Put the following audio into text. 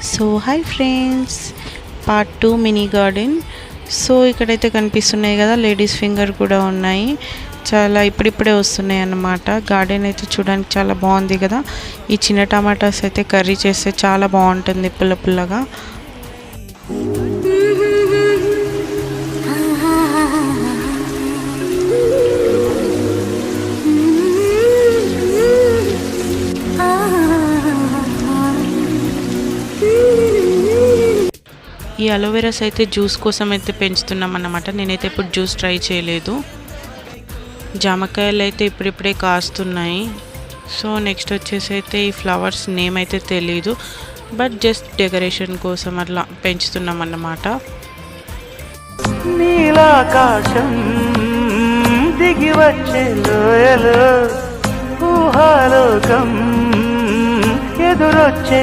So hi friends part two mini garden so ఇక్కడైతే కనిపిస్తున్నాయి కదా లేడీస్ ఫింగర్ కూడా ఉన్నాయి. చాలా ఇప్పుడిప్పుడే వస్తున్నాయి అన్నమాట. గార్డెన్ అయితే చూడడానికి చాలా బాగుంది కదా. ఈ చిన్న టమాటాస్ అయితే కర్రీ చేస్తే చాలా బాగుంటుంది పుల్ల పుల్లగా. ఈ అలోవెరాస్ అయితే జ్యూస్ కోసం అయితే పెంచుతున్నాం అన్నమాట. నేనైతే ఇప్పుడు జ్యూస్ ట్రై చేయలేదు. జామకాయలు అయితే ఇప్పుడిప్పుడే కాస్తున్నాయి. సో నెక్స్ట్ వచ్చేసి అయితే ఈ ఫ్లవర్స్ నేమ్ అయితే తెలీదు. బట్ జస్ట్ డెకరేషన్ కోసం అట్లా పెంచుతున్నాం అన్నమాట. నీలాకాశం దిగి వచ్చే లోయలు ఊహాలోకం ఎదురొచ్చే